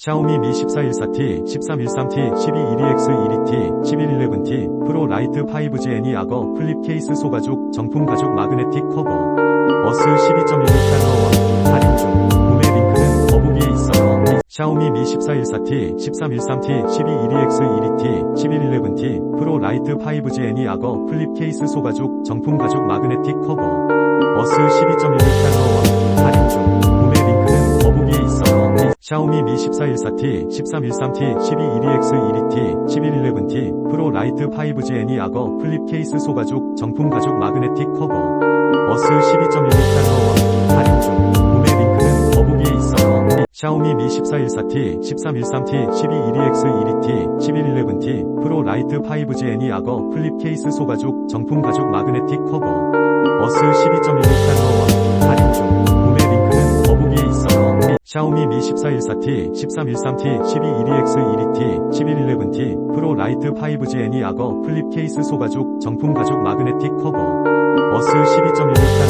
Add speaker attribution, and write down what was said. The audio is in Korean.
Speaker 1: 샤오미 미 1414T, 1313T, 1212X 1 2T, 1111T, 프로 라이트 5GN이 악어 플립 케이스 소가죽 정품 가죽 마그네틱 커버. 어스 12.16달러 할인 중. 구매 링크는 더보기에 있어요. 샤오미 미 1414T, 1313T, 1212X 1 2T, 1111T, 프로 라이트 5GN이 악어 플립 케이스 소가죽 정품 가죽 마그네틱 커버. 어스 12.16달러 할인 중 샤오미 미 1414T, 1313T, 1212X 1 2T, 1111T, 프로 라이트 5GN이 악어 플립 케이스 소가죽 정품 가죽 마그네틱 커버. 어스 12.16달러 할인 중. 구매 링크는 더보기에 있어요. 샤오미 미 1414T, 1313T, 1212X 1 2T, 1111T, 프로 라이트 5GN이 악어 플립 케이스 소가죽 정품 가죽 마그네틱 커버. 어스 12.16달러 할 샤오미 미 1414T, 1313T, 1212X 1 2T, 1111T, 프로 라이트 5GN이 악어 플립 케이스 소가죽 정품 가죽 마그네틱 커버. 어스 12.16달러